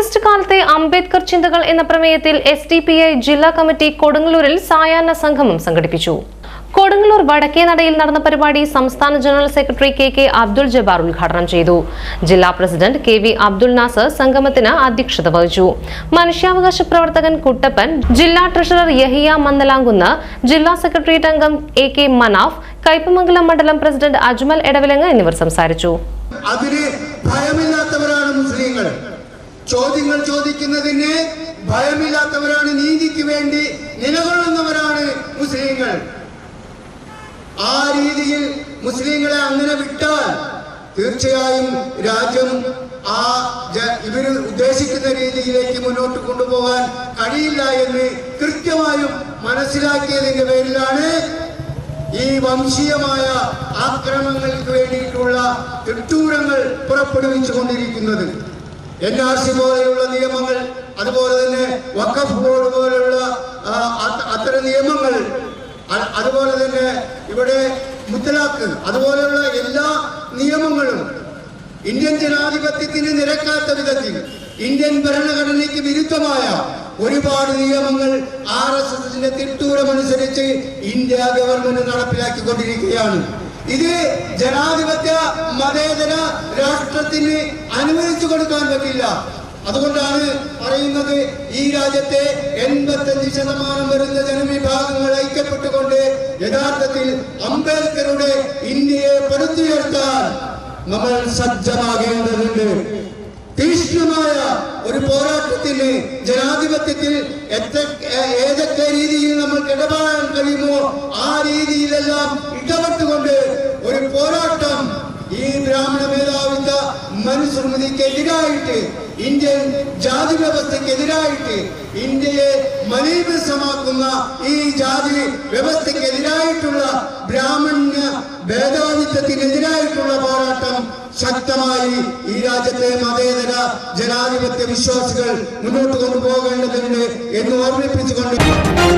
Fascist കാലത്തെ അംബേദ്കർ ചിന്തകൾ എന്ന പ്രമേയത്തിൽ എസ് ഡി പി ഐ ജില്ലാ കമ്മിറ്റി കൊടുങ്ങല്ലൂരിൽ സായാഹ്ന സംഗമം സംഘടിപ്പിച്ചു. കൊടുങ്ങല്ലൂർ വടക്കേ നടയിൽ നടന്ന പരിപാടി സംസ്ഥാന general secretary K K Abdul Jabbar ഉദ്ഘാടനം ചെയ്തു. ജില്ലാ president K V Abdul Nasar സംഗമത്തിന് അധ്യക്ഷത വഹിച്ചു. മനുഷ്യാവകാശ പ്രവർത്തകൻ കുട്ടപ്പൻ ജില്ലാ ട്രഷറർ യഹിയ മന്ദലാങ്കുന്ന് ജില്ലാ സെക്രട്ടേറിയറ്റ് അംഗം എ കെ മനാഫ് കൈപ്പമംഗലം മണ്ഡലം പ്രസിഡന്റ് അജ്മൽ എടവിലങ്ങ് എന്നിവർ സംസാരിച്ചു. അതിന് ചോദ്യങ്ങൾ ചോദിക്കുന്നതിന് ഭയമില്ലാത്തവരാണ് നീതിക്ക് വേണ്ടി നിലകൊള്ളുന്നവരാണ് മുസ്ലിങ്ങൾ. ആ രീതിയിൽ മുസ്ലിങ്ങളെ അങ്ങനെ വിട്ടാൽ തീർച്ചയായും രാജ്യം ആ ഇവർ ഉദ്ദേശിക്കുന്ന രീതിയിലേക്ക് മുന്നോട്ട് കൊണ്ടുപോകാൻ കഴിയില്ല എന്ന് കൃത്യമായും മനസ്സിലാക്കിയതിന്റെ പേരിലാണ് ഈ വംശീയമായ ആക്രമണങ്ങൾക്ക് വേണ്ടിയിട്ടുള്ള തിട്ടൂരങ്ങൾ പുറപ്പെടുവിച്ചു കൊണ്ടിരിക്കുന്നത് എൻ ആർ സി പോലെയുള്ള നിയമങ്ങൾ അതുപോലെ തന്നെ വക്കഫ് ബോർഡ് പോലെയുള്ള അത്തരം നിയമങ്ങൾ അതുപോലെ തന്നെ ഇവിടെ മുത്തലാഖ് അതുപോലെയുള്ള എല്ലാ നിയമങ്ങളും ഇന്ത്യൻ ജനാധിപത്യത്തിന് നിരക്കാത്ത വിധത്തിൽ ഇന്ത്യൻ ഭരണഘടനയ്ക്ക് വിരുദ്ധമായ ഒരുപാട് നിയമങ്ങൾ ആർ എസ് എസിന്റെ തിട്ടൂരമനുസരിച്ച് ഇന്ത്യ ഗവൺമെന്റ് നടപ്പിലാക്കിക്കൊണ്ടിരിക്കുകയാണ്. ഇത് ജനാധിപത്യ മതേതര രാഷ്ട്രത്തിന് അനുവദിച്ചു കൊടുക്കാൻ പറ്റില്ല. അതുകൊണ്ടാണ് പറയുന്നത് ഈ രാജ്യത്തെ എൺപത്തഞ്ച് ശതമാനം വരുന്ന ജനവിഭാഗങ്ങൾ ഐക്യപ്പെട്ടുകൊണ്ട് യഥാർത്ഥത്തിൽ അംബേദ്കറുടെ ഇന്ത്യയെ പടുത്തുയർത്താൻ നമ്മൾ സജ്ജമാകേണ്ടതുണ്ട്. തീക്ഷ്ണമായ ഒരു പോരാട്ടത്തിൽ ജനാധിപത്യത്തിൽ ഏതൊക്കെ രീതിയിൽ നമ്മൾക്ക് ഇടപെടാൻ കഴിയുമോ ആ രീതിയിലെല്ലാം ഇടപെട്ടുകൊണ്ട് ഒരു പോരാട്ടം ഈ ബ്രാഹ്മണ മേധാവിത്വ മനുസ്മൃതിക്കെതിരായിട്ട് ഇന്ത്യൻ ജാതി വ്യവസ്ഥക്കെതിരായിട്ട് ഇന്ത്യയെ മലീഭസമാക്കുന്ന ഈ ജാതി വ്യവസ്ഥക്കെതിരായിട്ടുള്ള ബ്രാഹ്മണ്യ ഭേദാധിത്വത്തിനെതിരായിട്ടുള്ള പോരാട്ടം ശക്തമായി ഈ രാജ്യത്തെ മതേതര ജനാധിപത്യ വിശ്വാസികൾ മുന്നോട്ട് കൊണ്ടുപോകേണ്ടതുണ്ട് എന്ന് ഓർമ്മിപ്പിച്ചുകൊണ്ട്